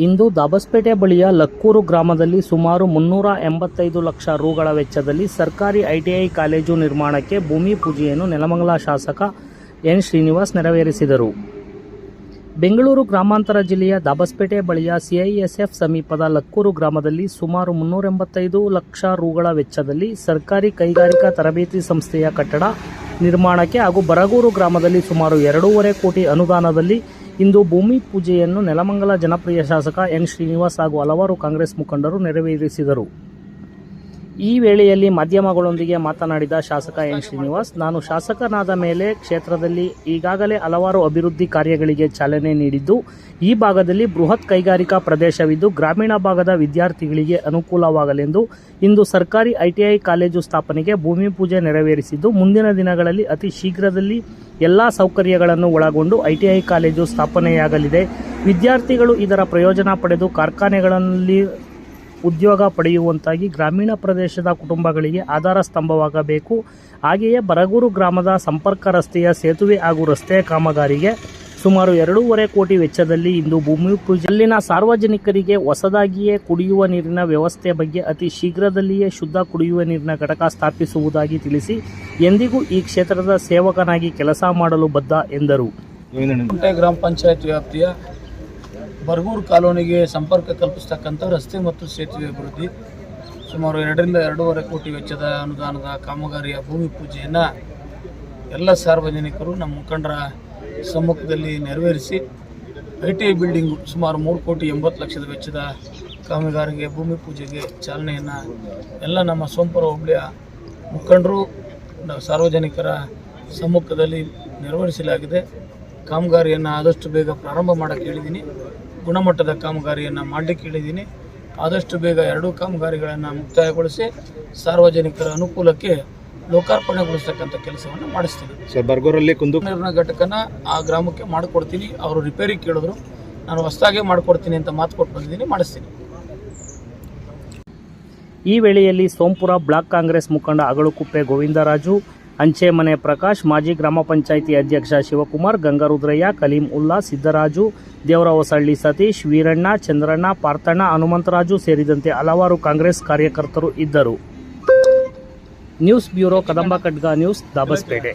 ಇಂದು ದಾಬಸ್ಪೇಟೆ ಬಳಿಯ ಲಕ್ಕೂರು ಗ್ರಾಮದಲ್ಲಿ ಸುಮಾರು ಮುನ್ನೂರ ಎಂಬತ್ತೈದು ಲಕ್ಷ ರುಗಳ ವೆಚ್ಚದಲ್ಲಿ ಸರ್ಕಾರಿ ಐಟಿಐ ಕಾಲೇಜು ನಿರ್ಮಾಣಕ್ಕೆ ಭೂಮಿ ಪೂಜೆಯನ್ನು ನೆಲಮಂಗಲ ಶಾಸಕ ಎನ್ ಶ್ರೀನಿವಾಸ್ ನೆರವೇರಿಸಿದರು. ಬೆಂಗಳೂರು ಗ್ರಾಮಾಂತರ ಜಿಲ್ಲೆಯ ದಾಬಸ್ಪೇಟೆ ಬಳಿಯ ಸಿಐಎಸ್ಎಫ್ ಸಮೀಪದ ಲಕ್ಕೂರು ಗ್ರಾಮದಲ್ಲಿ ಸುಮಾರು ಮುನ್ನೂರ ಎಂಬತ್ತೈದು ಲಕ್ಷ ರುಗಳ ವೆಚ್ಚದಲ್ಲಿ ಸರ್ಕಾರಿ ಕೈಗಾರಿಕಾ ತರಬೇತಿ ಸಂಸ್ಥೆಯ ಕಟ್ಟಡ ನಿರ್ಮಾಣಕ್ಕೆ ಹಾಗೂ ಬರಗೂರು ಗ್ರಾಮದಲ್ಲಿ ಸುಮಾರು ಎರಡೂವರೆ ಕೋಟಿ ಅನುದಾನದಲ್ಲಿ ಇಂದು ಭೂಮಿ ಪೂಜೆಯನ್ನು ನೆಲಮಂಗಲ ಜನಪ್ರಿಯ ಶಾಸಕ ಎನ್ ಶ್ರೀನಿವಾಸ್ ಹಾಗೂ ಹಲವಾರು ಕಾಂಗ್ರೆಸ್ ಮುಖಂಡರು ನೆರವೇರಿಸಿದರು. ಈ ವೇಳೆಯಲ್ಲಿ ಮಾಧ್ಯಮಗಳೊಂದಿಗೆ ಮಾತನಾಡಿದ ಶಾಸಕ ಎನ್ ಶ್ರೀನಿವಾಸ್, ನಾನು ಶಾಸಕನಾದ ಮೇಲೆ ಕ್ಷೇತ್ರದಲ್ಲಿ ಈಗಾಗಲೇ ಹಲವಾರು ಅಭಿವೃದ್ಧಿ ಕಾರ್ಯಗಳಿಗೆ ಚಾಲನೆ ನೀಡಿದ್ದು, ಈ ಭಾಗದಲ್ಲಿ ಬೃಹತ್ ಕೈಗಾರಿಕಾ ಪ್ರದೇಶವಿದ್ದು, ಗ್ರಾಮೀಣ ಭಾಗದ ವಿದ್ಯಾರ್ಥಿಗಳಿಗೆ ಅನುಕೂಲವಾಗಲೆಂದು ಇಂದು ಸರ್ಕಾರಿ ಐಟಿಐ ಕಾಲೇಜು ಸ್ಥಾಪನೆಗೆ ಭೂಮಿ ಪೂಜೆ ನೆರವೇರಿಸಿದ್ದು, ಮುಂದಿನ ದಿನಗಳಲ್ಲಿ ಅತಿ ಶೀಘ್ರದಲ್ಲಿ ಎಲ್ಲ ಸೌಕರ್ಯಗಳನ್ನು ಒಳಗೊಂಡು ಐಟಿಐ ಕಾಲೇಜು ಸ್ಥಾಪನೆಯಾಗಲಿದೆ. ವಿದ್ಯಾರ್ಥಿಗಳು ಇದರ ಪ್ರಯೋಜನ ಪಡೆದು ಕಾರ್ಖಾನೆಗಳಲ್ಲಿ ಉದ್ಯೋಗ ಪಡೆಯುವಂತಾಗಿ ಗ್ರಾಮೀಣ ಪ್ರದೇಶದ ಕುಟುಂಬಗಳಿಗೆ ಆಧಾರ ಸ್ತಂಭವಾಗಬೇಕು. ಹಾಗೆಯೇ ಬರಗೂರು ಗ್ರಾಮದ ಸಂಪರ್ಕ ರಸ್ತೆಯ ಸೇತುವೆ ಹಾಗೂ ರಸ್ತೆಯ ಕಾಮಗಾರಿಗೆ ಸುಮಾರು ಎರಡೂವರೆ ಕೋಟಿ ವೆಚ್ಚದಲ್ಲಿ ಇಂದು ಭೂಮಿ ಪೂಜೆ. ಅಲ್ಲಿನ ಸಾರ್ವಜನಿಕರಿಗೆ ಹೊಸದಾಗಿಯೇ ಕುಡಿಯುವ ನೀರಿನ ವ್ಯವಸ್ಥೆ ಬಗ್ಗೆ ಅತಿ ಶೀಘ್ರದಲ್ಲಿಯೇ ಶುದ್ಧ ಕುಡಿಯುವ ನೀರಿನ ಘಟಕ ಸ್ಥಾಪಿಸುವುದಾಗಿ ತಿಳಿಸಿ ಎಂದಿಗೂ ಈ ಕ್ಷೇತ್ರದ ಸೇವಕನಾಗಿ ಕೆಲಸ ಮಾಡಲು ಬದ್ಧ ಎಂದರು. ಗ್ರಾಮ ಪಂಚಾಯತ್ ವ್ಯಾಪ್ತಿಯ ಬರಗೂರು ಕಾಲೋನಿಗೆ ಸಂಪರ್ಕ ಕಲ್ಪಿಸ್ತಕ್ಕಂಥ ರಸ್ತೆ ಮತ್ತು ಸೇತುವೆ ಅಭಿವೃದ್ಧಿ. ಸುಮಾರು ಎರಡರಿಂದ ಎರಡೂವರೆ ಕೋಟಿ ವೆಚ್ಚದ ಅನುದಾನದ ಕಾಮಗಾರಿಯ ಭೂಮಿ ಪೂಜೆಯನ್ನು ಎಲ್ಲ ಸಾರ್ವಜನಿಕರು ನಮ್ಮ ಮುಖಂಡರ ಸಮ್ಮುಖದಲ್ಲಿ ನೆರವೇರಿಸಿ ಐ ಟಿ ಐ ಬಿಲ್ಡಿಂಗು ಸುಮಾರು ಮೂರು ಕೋಟಿ ಎಂಬತ್ತು ಲಕ್ಷದ ವೆಚ್ಚದ ಕಾಮಗಾರಿಗೆ ಭೂಮಿ ಪೂಜೆಗೆ ಚಾಲನೆಯನ್ನು ಎಲ್ಲ ನಮ್ಮ ಸೋಂಪುರ ಹೋಬಳಿಯ ಮುಖಂಡರು ಸಾರ್ವಜನಿಕರ ಸಮ್ಮುಖದಲ್ಲಿ ನೆರವೇರಿಸಲಾಗಿದೆ. ಕಾಮಗಾರಿಯನ್ನು ಆದಷ್ಟು ಬೇಗ ಪ್ರಾರಂಭ ಮಾಡೋಕ್ಕೆ ಹೇಳಿದ್ದೀನಿ ಗುಣಮಟ್ಟದ ಕಾಮಗಾರಿಯನ್ನು ಮಾಡಲಿಕ್ಕೆ ಹೇಳಿದ್ದೀನಿ. ಆದಷ್ಟು ಬೇಗ ಎರಡೂ ಕಾಮಗಾರಿಗಳನ್ನು ಮುಕ್ತಾಯಗೊಳಿಸಿ ಸಾರ್ವಜನಿಕರ ಅನುಕೂಲಕ್ಕೆ ಲೋಕಾರ್ಪಣೆಗೊಳಿಸ್ತಕ್ಕಂಥ ಕೆಲಸವನ್ನು ಮಾಡಿಸ್ತೀನಿ. ಸರ್ ಬರ್ಗೂರಲ್ಲಿ ಕುಂದು ನೀರಿನ ಘಟಕನ ಆ ಗ್ರಾಮಕ್ಕೆ ಮಾಡಿಕೊಡ್ತೀನಿ. ಅವರು ರಿಪೇರಿ ಕೇಳಿದ್ರು. ನಾನು ಹೊಸದಾಗೆ ಮಾಡಿಕೊಡ್ತೀನಿ ಅಂತ ಮಾತು ಕೊಟ್ಟು ಬಂದಿದ್ದೀನಿ. ಮಾಡಿಸ್ತೀನಿ. ಈ ವೇಳೆಯಲ್ಲಿ ಸೋಂಪುರ ಬ್ಲಾಕ್ ಕಾಂಗ್ರೆಸ್ ಮುಖಂಡ ಅಗಳುಕುಪ್ಪೆ ಗೋವಿಂದರಾಜು ಅಂಚೆಮನೆ ಪ್ರಕಾಶ್, ಮಾಜಿ ಗ್ರಾಮ ಪಂಚಾಯಿತಿ ಅಧ್ಯಕ್ಷ ಶಿವಕುಮಾರ್, ಗಂಗಾರುದ್ರಯ್ಯ, ಕಲೀಂ ಉಲ್ಲಾ, ಸಿದ್ದರಾಜು ದೇವರಹೊಸಳ್ಳಿ ಸತೀಶ್, ವೀರಣ್ಣ, ಚಂದ್ರಣ್ಣ, ಪಾರ್ಥಣ್ಣ, ಹನುಮಂತರಾಜು ಸೇರಿದಂತೆ ಹಲವಾರು ಕಾಂಗ್ರೆಸ್ ಕಾರ್ಯಕರ್ತರು ಇದ್ದರು. News bureau Kadamba news, Dabaspete.